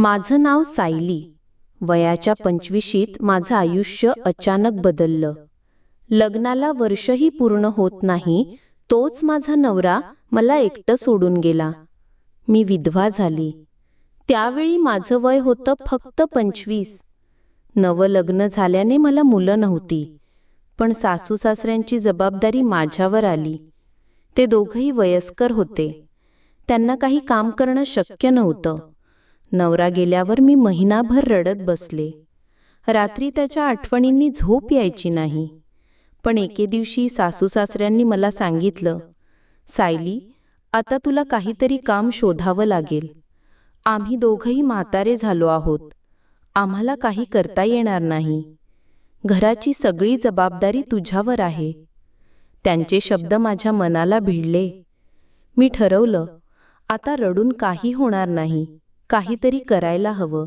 माझं नाव सायली. वयाच्या पंचवीशीत माझं आयुष्य अचानक बदललं. लग्नाला वर्षही पूर्ण होत नाही तोच माझा नवरा मला एकटं सोडून गेला. मी विधवा झाली. त्यावेळी माझं वय होतं फक्त पंचवीस. नवं लग्न झाल्याने मला मुलं नव्हती पण सासू सासऱ्यांची जबाबदारी माझ्यावर आली. ते दोघंही वयस्कर होते. त्यांना काही काम करणं शक्य नव्हतं. नवरा गेल्यावर मी महिनाभर रडत बसले. रात्री त्याच्या आठवणींनी झोप यायची नाही. पण एके दिवशी सासू सासऱ्यांनी मला सांगितलं सायली आता तुला काहीतरी काम शोधावं लागेल. आम्ही दोघंही म्हातारे झालो आहोत. आम्हाला काही करता येणार नाही. घराची सगळी जबाबदारी तुझ्यावर आहे. त्यांचे शब्द माझ्या मनाला भिडले. मी ठरवलं आता रडून काही होणार नाही. काहीतरी करायला हवं.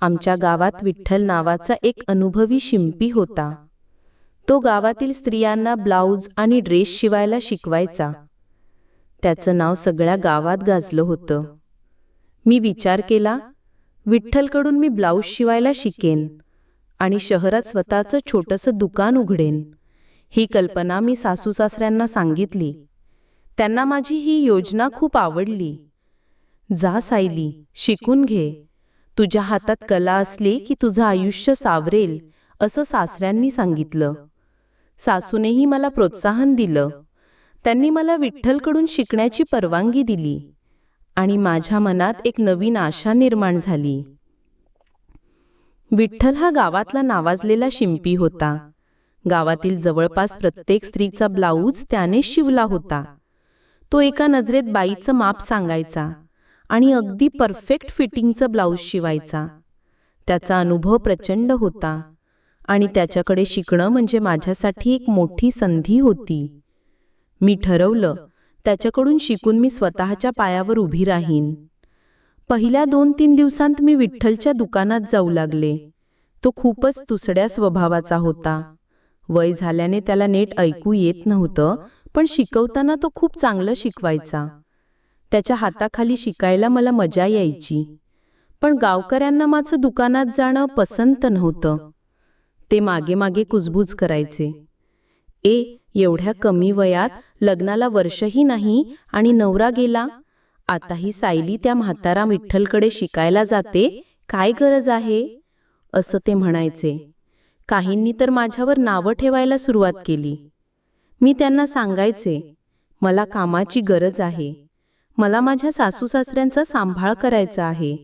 आमच्या गावात विठ्ठल नावाचा एक अनुभवी शिंपी होता. तो गावातील स्त्रियांना ब्लाऊज आणि ड्रेस शिवायला शिकवायचा. त्याचं नाव सगळ्या गावात गाजलं होतं. मी विचार केला विठ्ठलकडून मी ब्लाऊज शिवायला शिकेन आणि शहरात स्वतःचं छोटंसं दुकान उघडेन. ही कल्पना मी सासू सासऱ्यांना सांगितली. त्यांना माझी ही योजना खूप आवडली. जा सायली शिकून घे. तुझ्या हातात कला असली की तुझं आयुष्य सावरेल असं सासऱ्यांनी सांगितलं. सासूनेही मला प्रोत्साहन दिलं. त्यांनी मला विठ्ठलकडून शिकण्याची परवानगी दिली आणि माझ्या मनात एक नवीन आशा निर्माण झाली. विठ्ठल हा गावातला नावाजलेला शिंपी होता. गावातील जवळपास प्रत्येक स्त्रीचा ब्लाऊज त्याने शिवला होता. तो एका नजरेत बाईचं माप सांगायचा. आणि अगदी परफेक्ट फिटिंगचं ब्लाऊज शिवायचा. त्याचा अनुभव प्रचंड होता आणि त्याच्याकडे शिकणं म्हणजे माझ्यासाठी एक मोठी संधी होती. मी ठरवलं त्याच्याकडून शिकून मी स्वतःच्या पायावर उभी राहीन. पहिल्या दोन तीन दिवसांत मी विठ्ठलच्या दुकानात जाऊ लागले. तो खूपच तुसड्या स्वभावाचा होता. वय झाल्याने त्याला नेट ऐकू येत नव्हतं पण शिकवताना तो खूप चांगलं शिकवायचा. त्याच्या हाताखाली शिकायला मला मजा यायची. पण गावकऱ्यांना माझं दुकानात जाणं पसंत नव्हतं. ते मागे मागे कुजबूज करायचे. ए एवढ्या कमी वयात लग्नाला वर्षही नाही आणि नवरा गेला? आताही सायली त्या म्हातारा विठ्ठलकडे शिकायला जाते? काय गरज आहे? असं ते म्हणायचे. काहींनी तर माझ्यावर नावं ठेवायला सुरुवात केली. मी त्यांना सांगायचे मला कामाची गरज आहे. मला माझ्या सासू सासऱ्यांचा सांभाळ करायचा आहे.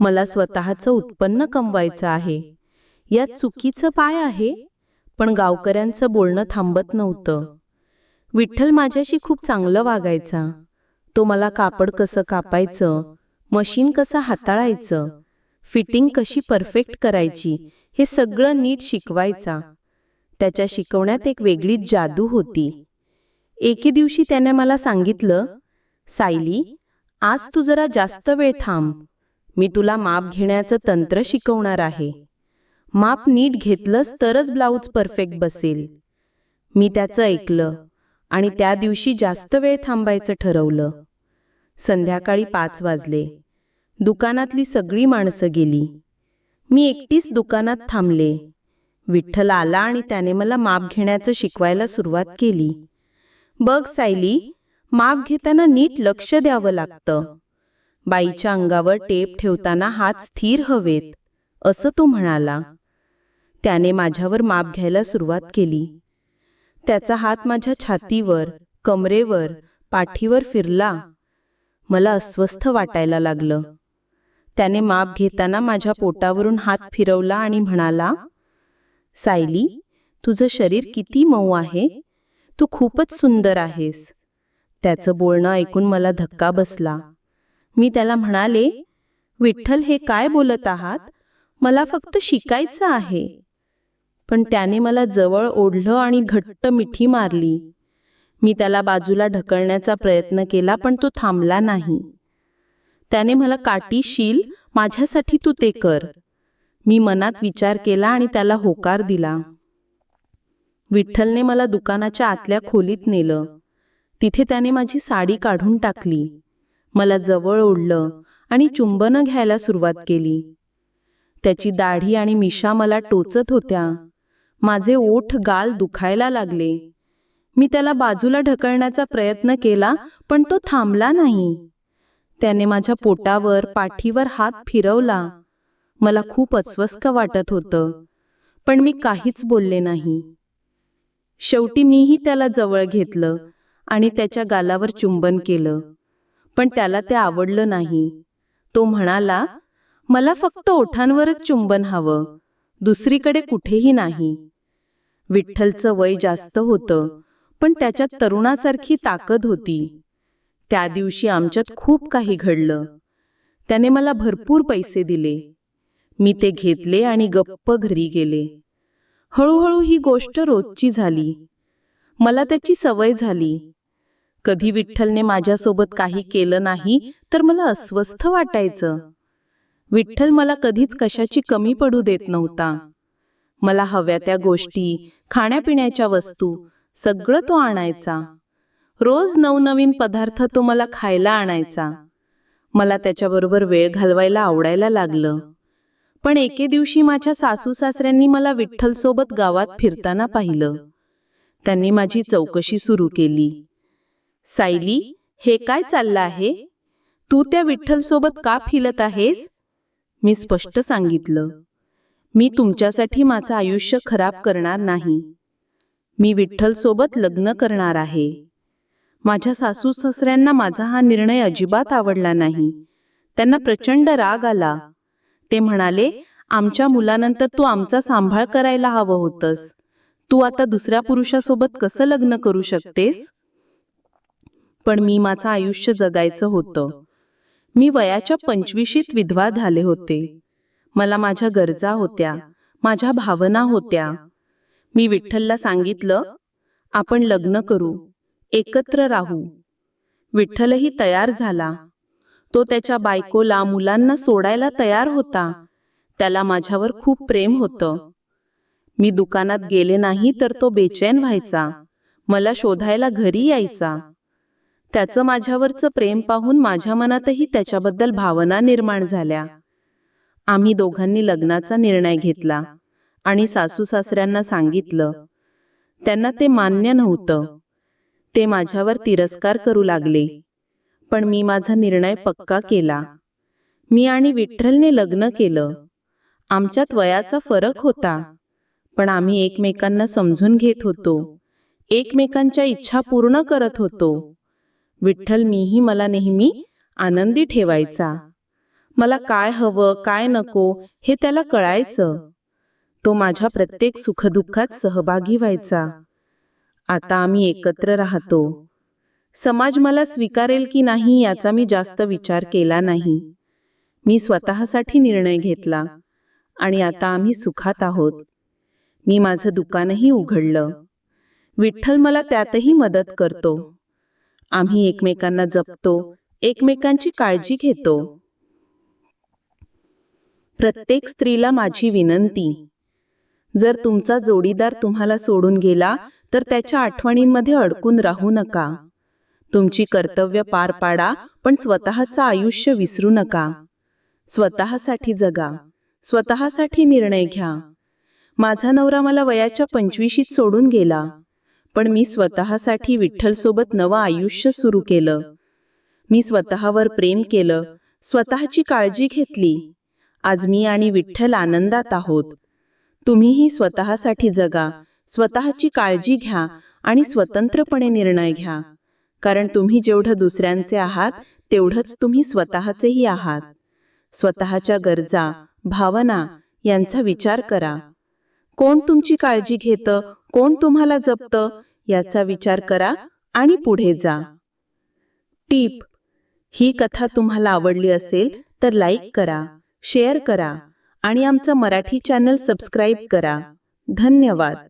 मला स्वतःचं उत्पन्न कमवायचं आहे. यात चुकीचं पाय आहे पण गावकऱ्यांचं बोलणं थांबत नव्हतं. विठ्ठल माझ्याशी खूप चांगलं वागायचा. तो मला कापड कसं कापायचं मशीन कसं हाताळायचं फिटिंग कशी परफेक्ट करायची हे सगळं नीट शिकवायचा. त्याच्या शिकवण्यात एक वेगळीच जादू होती. एके दिवशी त्याने मला सांगितलं सायली आज तू जरा जास्त वेळ थांब. मी तुला माप घेण्याचं तंत्र शिकवणार आहे. माप नीट घेतलंस तरच ब्लाऊज परफेक्ट बसेल. मी त्याचं ऐकलं आणि त्या दिवशी जास्त वेळ थांबायचं ठरवलं. संध्याकाळी पाच वाजले. दुकानातली सगळी माणसं गेली. मी एकटीच दुकानात थांबले. विठ्ठल आला आणि त्याने मला माप घेण्याचं शिकवायला सुरुवात केली. बघ सायली माप घेताना नीट लक्ष द्यावं लागतं. बाईच्या अंगावर टेप ठेवताना हात स्थिर हवेत असं तो म्हणाला. त्याने माझ्यावर माप घ्यायला सुरुवात केली. त्याचा हात माझ्या छातीवर कमरेवर पाठीवर फिरला. मला अस्वस्थ वाटायला लागलं. त्याने माप घेताना माझ्या पोटावरून हात फिरवला आणि म्हणाला सायली तुझं शरीर किती मऊ आहे. तू खूपच सुंदर आहेस. त्याचं बोलणं ऐकून मला धक्का बसला. मी त्याला म्हणाले विठ्ठल हे काय बोलत आहात? मला फक्त शिकायचं आहे. पण त्याने मला जवळ ओढलं आणि घट्ट मिठी मारली. मी त्याला बाजूला ढकलण्याचा प्रयत्न केला पण तो थांबला नाही. त्याने मला काटीशील माझ्यासाठी तू ते कर. मी मनात विचार केला आणि त्याला होकार दिला. विठ्ठलने मला दुकानाच्या आतल्या खोलीत नेलं. तिथे त्याने माझी साडी काढून टाकली. मला जवळ ओढलं आणि चुंबनं घ्यायला सुरुवात केली. त्याची दाढी आणि मिशा मला टोचत होत्या. माझे ओठ गाल दुखायला लागले. मी त्याला बाजूला ढकलण्याचा प्रयत्न केला पण तो थांबला नाही. त्याने माझ्या पोटावर पाठीवर हात फिरवला. मला खूप अस्वस्थ वाटत होतं. पण मी काहीच बोलले नाही. शेवटी मीही त्याला जवळ घेतलं. आणि त्याच्या गालावर चुंबन केलं. पण त्याला ते आवडलं नाही. तो म्हणाला मला फक्त ओठांवरच चुंबन हवं. दुसरीकडे कुठेही नाही. विठ्ठलचं वय जास्त होतं पण त्याच्यात तरुणासारखी ताकद होती. त्या दिवशी आमच्यात खूप काही घडलं. त्याने मला भरपूर पैसे दिले. मी ते घेतले आणि गप्प घरी गेले. हळूहळू ही गोष्ट रोजची झाली. मला त्याची सवय झाली. कधी विठ्ठलने माझ्यासोबत काही केलं नाही तर मला अस्वस्थ वाटायचं. विठ्ठल मला कधीच कशाची कमी पडू देत नव्हता. मला हव्या त्या गोष्टी खाण्यापिण्याच्या वस्तू सगळं तो आणायचा. रोज नवनवीन पदार्थ तो मला खायला आणायचा. मला त्याच्याबरोबर वेळ घालवायला आवडायला लागलं. पण एके दिवशी माझ्या सासू सासऱ्यांनी मला विठ्ठलसोबत गावात फिरताना पाहिलं. त्यांनी माझी चौकशी सुरू केली. सायली हे काय चाललं आहे? तू त्या विठ्ठलसोबत का फिरत आहेस? मी स्पष्ट सांगितलं. मी तुमच्यासाठी माझं आयुष्य खराब करणार नाही. मी विठ्ठलसोबत लग्न करणार आहे. माझ्या सासू सासऱ्यांना माझा हा निर्णय अजिबात आवडला नाही. त्यांना प्रचंड राग आला. ते म्हणाले आमच्या मुलानंतर तू आमचा सांभाळ करायला हवं होतंस. तू आता दुसऱ्या पुरुषासोबत कसं लग्न करू शकतेस? पण मी माझं आयुष्य जगायचं होतं. मी वयाच्या पंचवीशीत विधवा झाले होते. मला माझ्या गरजा होत्या माझ्या भावना होत्या. मी विठ्ठलला सांगितलं आपण लग्न करू एकत्र राहू. विठ्ठलही तयार झाला. तो त्याच्या बायकोला मुलांना सोडायला तयार होता. त्याला माझ्यावर खूप प्रेम होतं. मी दुकानात गेले नाही तर तो बेचैन व्हायचा. मला शोधायला घरी यायचा. त्याचं माझ्यावरचं प्रेम पाहून माझ्या मनातही त्याच्याबद्दल भावना निर्माण झाल्या. आम्ही दोघांनी लग्नाचा निर्णय घेतला आणि सासू सासऱ्यांना सांगितलं. त्यांना ते मान्य नव्हतं. ते माझ्यावर तिरस्कार करू लागले. पण मी माझा निर्णय पक्का केला. मी आणि विठ्ठलने लग्न केलं. आमच्यात वयाचा फरक होता. पण आम्ही एकमेकांना समजून घेत होतो. एकमेकांच्या इच्छा पूर्ण करत होतो. विठ्ठल मीही मला नेहमी आनंदी ठेवायचा. मला काय हवं काय नको हे त्याला कळायचं. तो माझ्या प्रत्येक सुखदुःखात सहभागी व्हायचा. आता आम्ही एकत्र राहतो. समाज मला स्वीकारेल की नाही याचा मी जास्त विचार केला नाही. मी स्वतःसाठी निर्णय घेतला आणि आता आम्ही सुखात आहोत. मी माझं दुकानही उघडलं. विठ्ठल मला त्यातही मदत करतो. आम्ही एकमेकांना जपतो एकमेकांची काळजी घेतो. प्रत्येक स्त्रीला माझी विनंती. जर तुमचा जोडीदार तुम्हाला सोडून गेला तर त्याच्या आठवणींमध्ये अडकून राहू नका. तुमची कर्तव्य पार पाडा पण स्वतःचं आयुष्य विसरू नका. स्वतःसाठी जगा. स्वतःसाठी निर्णय घ्या. माझा नवरा मला वयाच्या पंचवीशीत सोडून गेला. पण मी स्वतःसाठी विठ्ठलसोबत नवं आयुष्य सुरू केलं. मी स्वतःवर प्रेम केलं स्वतःची काळजी घेतली. आज मी आणि विठ्ठल आनंदात आहोत. तुम्हीही स्वतःसाठी जगा स्वतःची काळजी घ्या आणि स्वतंत्रपणे निर्णय घ्या. कारण तुम्ही जेवढं दुसऱ्यांचे आहात तेवढंच तुम्ही स्वतःचेही आहात. स्वतःच्या गरजा भावना यांचा विचार करा. कोण तुमची काळजी घेतं कोण तुम्हाला जपतं याचा विचार करा आणि पुढे जा. टीप. ही कथा तुम्हाला आवडली असेल तर लाईक करा शेअर करा आणि आमचं मराठी चॅनल सबस्क्राईब करा. धन्यवाद.